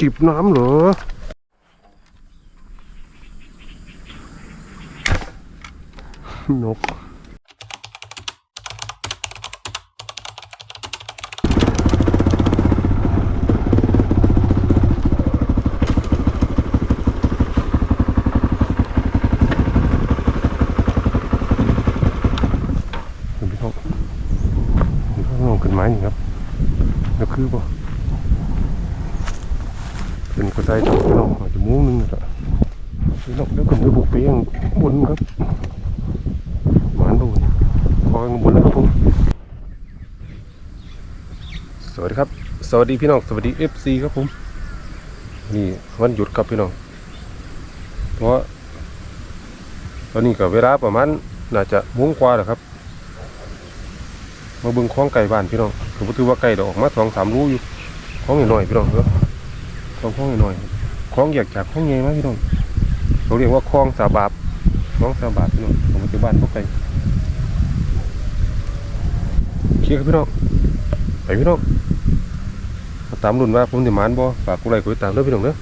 จิบน้ำเหรอ นกคุณพี่น้องพี่น้องลองขึ้นไม้นี่ครับแล้วคือป่ะเป็นกระต่ายจับพี่น้องอาจจะมุ้งนึงนะพี่น้องแล้วก็มือบุกเปียงบนครับหมานดูนี่คอยบนแล้วครับผมสวัสดีครับ สวัสดีพี่น้องสวัสดีเอฟซีครับผมนี่วันหยุดครับพี่น้องเพราะตอนนี้ก็เวลาประมาณน่าจะมุ้งกว่าแล้วครับ มาเบิ่งคลองไก่บ้านพี่น้องผมถือว่าไก่ดอกออกมาสองสามรูอยู่คลองหน่อยๆพี่น้องเด้อ คลองคลองหน่อยคลองแยากจากคลองใหญ่มาพี่น้องเราเรียกว่าคลองสาบาบคลองสาบาบพี่น้องของปัจจุบันพวกไก่เชียร์ครับพี่น้องไปพี่น้องตามรุ่นว่าผมจะมานบ่ฝากกูไลค์กดติดตามด้วยพี่น้องเด้อ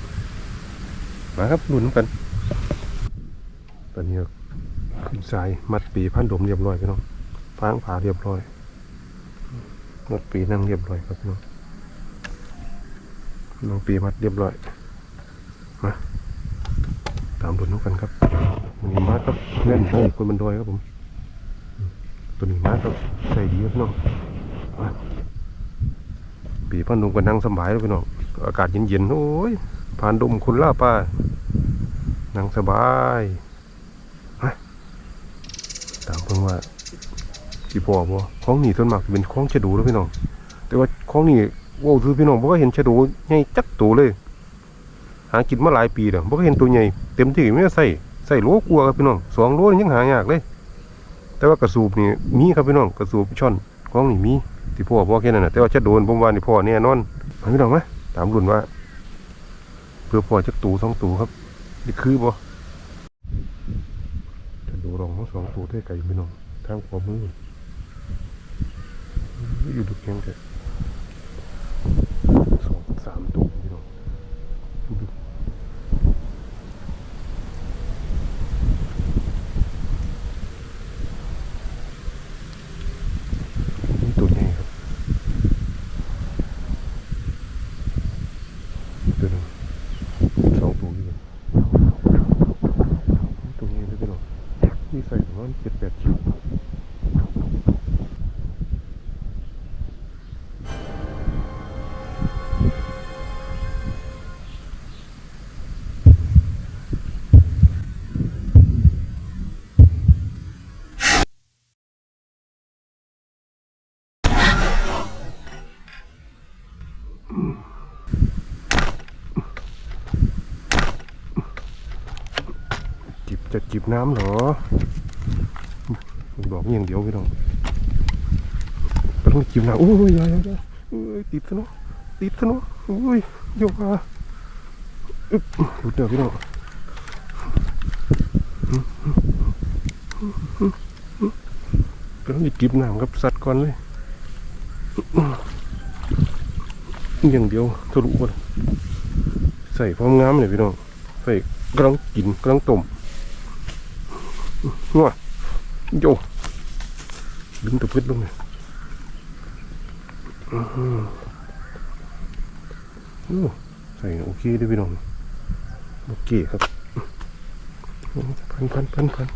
มาครับรุ่นน้ำกันตอนนี้ขึ้นสายมัดปีพันดมเรียบร้อยพี่น้องฟางผ่าเรียบร้อยรถปีนั่งเรียบร้อยครับน้อง น้องปีมัดเรียบร้อย มาตามดุนน้องกันครับมีมาครับเล่นโอ้คนบันดอยครับผม ตัวนี้มาครับใส่ดีครับน้องปีพันดมกันนั่งสบายแล้วพี่น้องอากาศเย็นๆโอ้ยผ่านดมคนล่าป้านั่งสบายมาตามเพิ่งว่าสิพอบ่ของนี่ส่วนมากเป็นของชะดูแล้วพี่น้อง แต่ว่าของนี่ ว้าคือพี่น้องบ่เคยเห็นชะดูใหญ่จักตัวเลย หากินมาหลายปีแล้วบ่เคยเห็นตัวใหญ่เต็มที่ไม่ได้ใส่ใส่โลกลัวครับพี่น้องสองโลนี่ยังหายากเลย แต่ว่ากระสูบนี่มีครับพี่น้องกระสูบช่อนของนี่มีที่พ่อบ่อแค่นั้นนะแต่ว่าชะโดนผมว่านี่พ่อแน่นอนมาพี่น้องมาตามรุ่นว่า เพื่อพ่อจักตูสองตูครับนี่คือบ่ชะดูรองทั้งสองตูด้วยไก่พี่น้องทางขวามืออยู่ดูแข็งแค่ สองสามตัวพี่น้องดูดูนี่ตัวใหญ่ครับตัวหนึงสองตัวอยู่กันตัวใหญ่เลยพี่น้องนี่ใส่ประมาณเจ็ดแปดชิ้น จะจิบน้ำเหรอบอกอย่างเดียวพี่น้องต้องจิบน้ำโอ้ยยายาอยาเอ้ยติดซะเนาะติดซะเนาะโอ้ยโยกมาอึ๊บหลุดเด้อพี่น้องต้องจิบน้ำกับสัตว์ก่อนเลยอย่างเดียวทะลุก่อนใส่พร้อมงามเลยพี่น้องใส่กำลังกินกำลังต้ม งัวโยดึงตะพืชลงเลยอื้อหือโอ้ใส่โอเคเด้พี่น้องโอเคครับพันพันพันพัน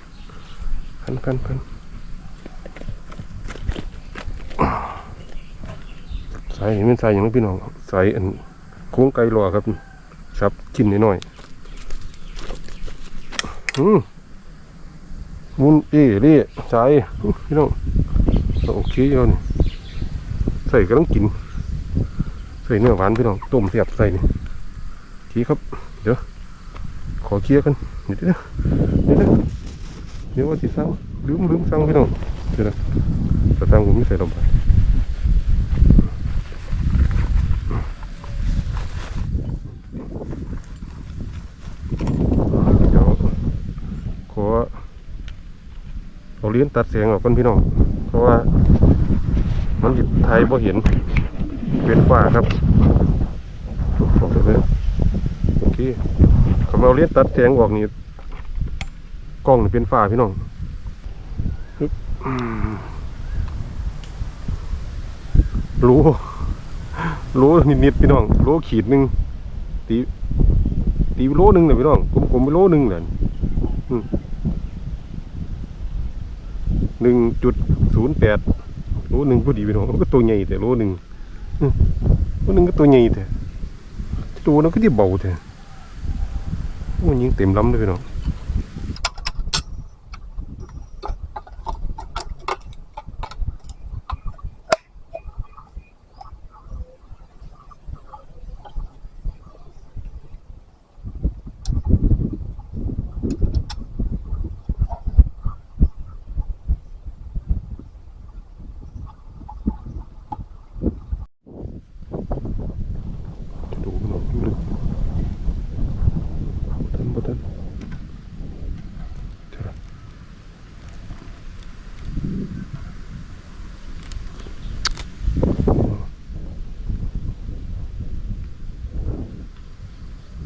พันพันพันใส่นี่มันใส่อย่างนี้พี่น้องใส่อันโค้งไก่รอครับครับกินนิดหน่อยอืม มุนเอเรี่ใจพี่น้องโอเคยอดนี่ใส่ก็ต้องกิน ใส่เนื้อหวานพี่น้องต้มเสียบใส่นี่ทีครับ เดี๋ยว ขอเคลียร์กันเดี๋ยวนะเดี๋ยวเดี๋ยวว่าสิสั่งลืมลืมสั่งพี่น้องเดี๋ยวนะสตังผมไม่ใส่ลงไปเดี๋ยว ขอ เลี้ยนตัดเสียงออกกันพี่น้อง เพราะว่า มันจิไทยบ่เห็นเป็นฝ้าครับบอเลยที่คำเอาเลียนตัดแสงออกนี่กล้องนี่เป็นฝ้าพี่น้องรู้ รู้นิดๆพี่น้องรู้ขีดหนึ่งตีตีโลหนึ่งเลยพี่น้องกลมๆไปโลหนึ่งเลยอืม หนึ่งจุดศูนย์แปดโลหนึ่งพอดีพี่น้องก็ตัวใหญ่แต่โลหนึ่งโลหนึ่งก็ตัวใหญ่แต่ตัวนั้นก็ที่เบาแต่มันยิงเต็มลำเลยพี่น้อง ดูพี่น้องลึกทันบ่ทันเท่าไหร่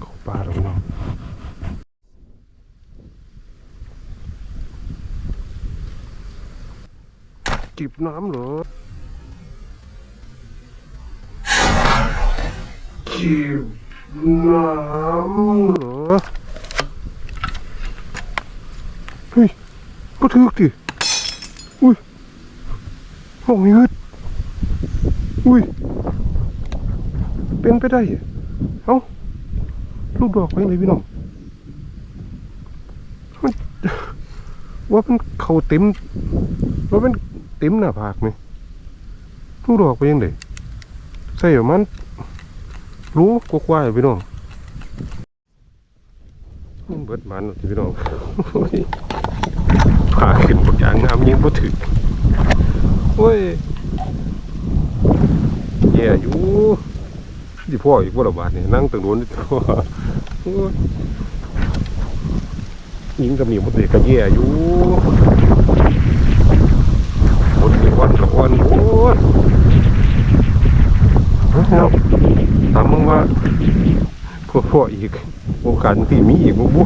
เข้าป่าแล้วพี่น้อง จิบน้ำเหรอจีบน้ำเหรอเฮ้ยก็ถึกดิอุ้ยห้องนี้ฮึดอุ้ย เป็นไปได้ เอ้า ลูกดอกไปเลยพี่น้องมันว่ามันเข่าเต็มว่ามัน เต็มหน้าผากไหมลูดอกไปยังไงใส่ประมาณรู้กว่าๆพี่น้องมันเบิดมันพี่น้องพาขึ้นบกอย่างน้ำยิ่งบ่ถึงโอ้ยแย่อยู่ที่พ่ออีกว่าละบาทนี่ยนั่งตรงนู้นนี่พ่อโอ้ยยิงกับหนีหมดเลยก็แย่อยู่ หมดเลยวันละวันโอ้ยเอาตามมึงว่าพวกพวกอีกโอกาสที่มีอีกบุบุ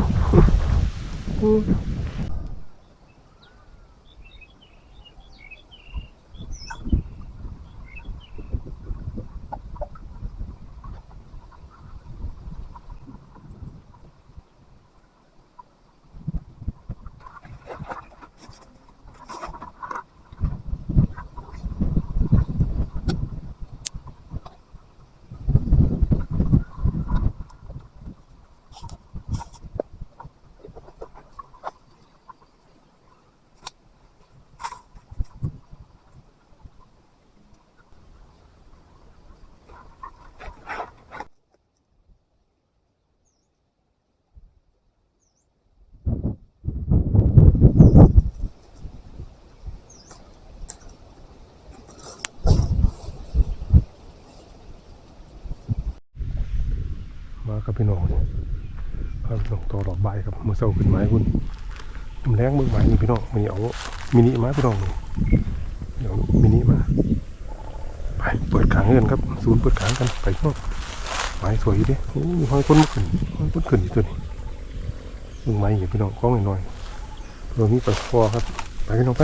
กับพี่น้องนี่ยพาพี่น้องต่อดอกใบครับมือเศร้าขึ้นไม้คุณน้ำแรงมือใบนี่พี่น้องมีเอามินิมาพี่น้องเดี๋ยวมินิมาไปเปิดขางเงินครับศูนย์เปิดขางกันไปพี่น้องไม้สวยดิโอ้มีห้อยคนขึ้นห้อยคนขึ้นอยู่ตัวนี้มึงไม้อยู่พี่น้องกล้องหน่อยๆเรามีไปคอครับไปพี่น้องไป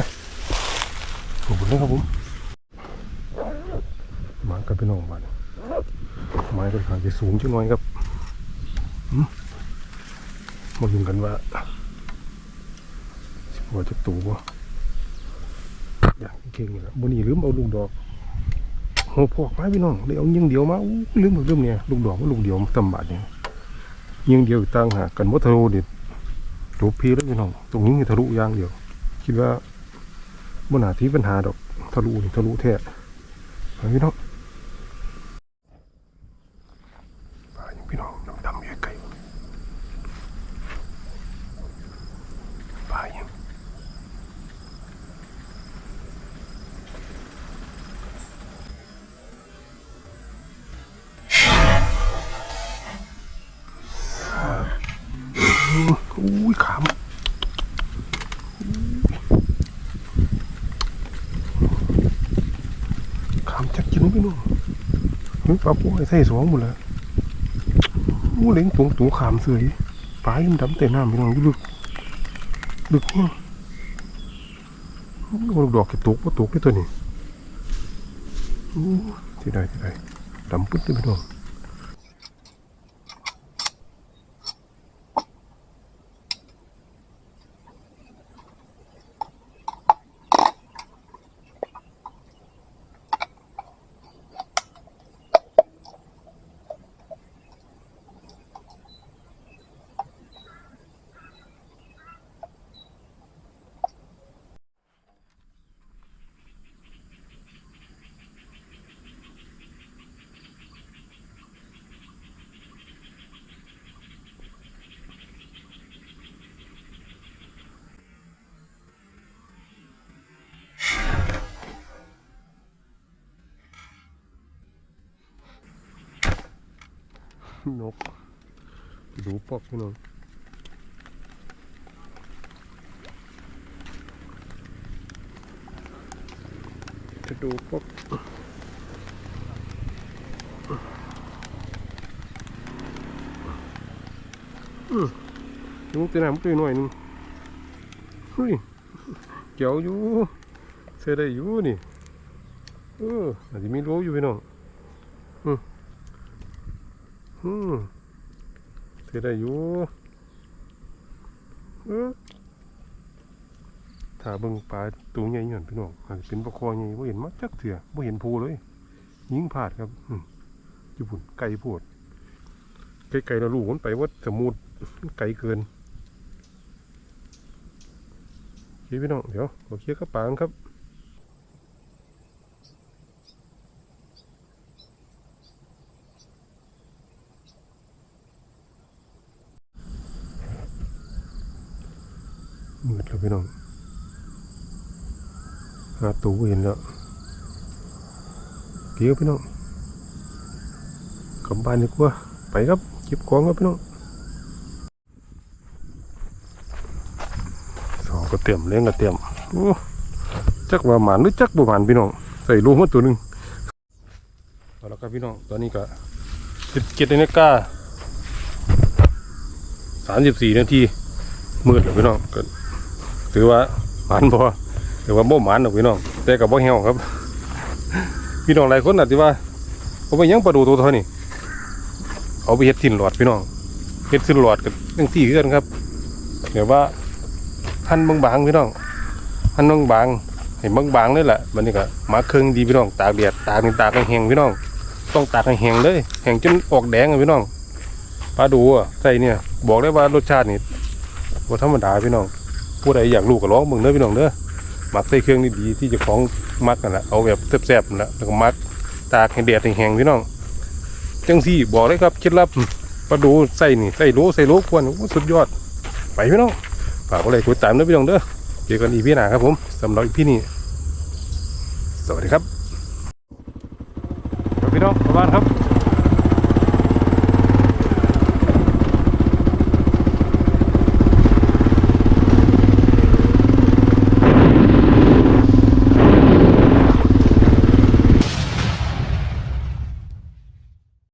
ขอบคุณเลยครับผมมากับพี่น้องบ้านไม้ค่อนข้างจะสูงจังหน่อยครับ มาลุ้นกันว่าสิบหัวจะตูบ่อย่างเก่งๆนี่แหละบนนี้ลืมเอาลูกดอกหัวพอกไม้พี่น้องเลยเอายิงเดียวมาอู้ลืมลืมเนี่ยลูกดอกว่าลูกเดียวมาตำบาดเนี่ยยิงเดียวต่างหากกันวัทะลุดิจบพีแล้วพี่น้องตรงนี้ทะลุย่างเดียว คิดว่าบนหาที่ปัญหาดอกทะลุทะลุแท้ไปพี่น้อง พี่น้องหึปลาปูไอ้ไส้สองหมดแล้วอู้เล้งตุงตุงขามเสยปลายิ่มดำเต็มน้ำพี่น้องลึกลึกแห้งโอ้ลูกดอกเก็บตกว่าตกได้ตัวนี้โอ้ที่ใดที่ใดดำปึ๊ดเลยพี่น้อง นกดูปอกพี่น้องจะดูปอกอืมลุงตีน้ำตีหน่อยนึงเฮ้ยเกี่ยวอยู่เสียได้อยู่นี่เอออาจจะมีรั้อยู่พี่น้อง อืมเสียได้อยู่เออถ้าเบิ่งปลาตัวใหญ่หย่อนพี่น้องอาจจะเป็นปลาคอใหญ่บ่เห็นมาจักเถื่อบ่เห็นภูเลย ยิงผาดครับอืมอยู่พุ่นไกลโพดไกลๆแล้วลูกมันไปว่าสมุดไกลเกินโอเคพี่น้องเดี๋ยวโอเคลียร์กับปลากันครับ มืดแล้วพี่น้องหาตูเห็นแล้วเกี่ยวพี่น้องกลับบ้านดีกว่าไปครับเก็บของครับพี่น้องสองก็เตรียมเลี้ยงก็เตรียมโอ้จักว่าหมานหรือจักบ่หมานพี่น้องใส่ลูกมาตัวหนึ่งเอาละครับพี่น้องตอนนี้ก็สิบเจ็ดนาฬิกาสามสิบสี่นาทีมืดแล้วพี่น้องก็ ถือว่าหมันพอถือว่าบ่หมันหรอกพี่น้องแต่กับบ่เหี่ยวครับ พี่น้องหลายคนอาจจะว่าเอาไปยังปลาดูตัวเท่านี้เอาไปเฮ็ดทิ้นหลอดพี่น้องเฮ็ดทิ้นหลอดกับจังซี่คือกันครับเดี๋ยวว่าหั่นบางๆพี่น้องหั่นบางๆให้บางๆเลยแหละมันนี่ก็มาเครื่องดีพี่น้องตากแดดตากนี่ตากให้แห้งพี่น้อง ต้องตากให้แห้งเลยแห้งจนออกแดงอะพี่น้องปลาดูอะใส่เนี่ย บอกได้ว่ารสชาตินี่บ่ธรรมดาพี่น้อง ผู้ใดอยากรู้ก็ร้องเบิ่งเด้อพี่น้องเด้อหมักใส่เครื่องนี่ดีที่จะของมักกันแหละเอาแบบแซ่บๆนั่นแหละแล้วก็มักตากให้แดดให้แห้งพี่น้องจังซี่บอกเลยครับเคล็ดลับปลาดูใส่นี่ใส่โลใส่โลควรโอ้สุดยอด ไปพี่น้องฝากอะไรกดตามเด้อพี่น้องเด้อเจอกันอีพี่หนาครับผมสำหรับอีพี่นี้สวัสดีครับครับพี่น้องประมาณครับ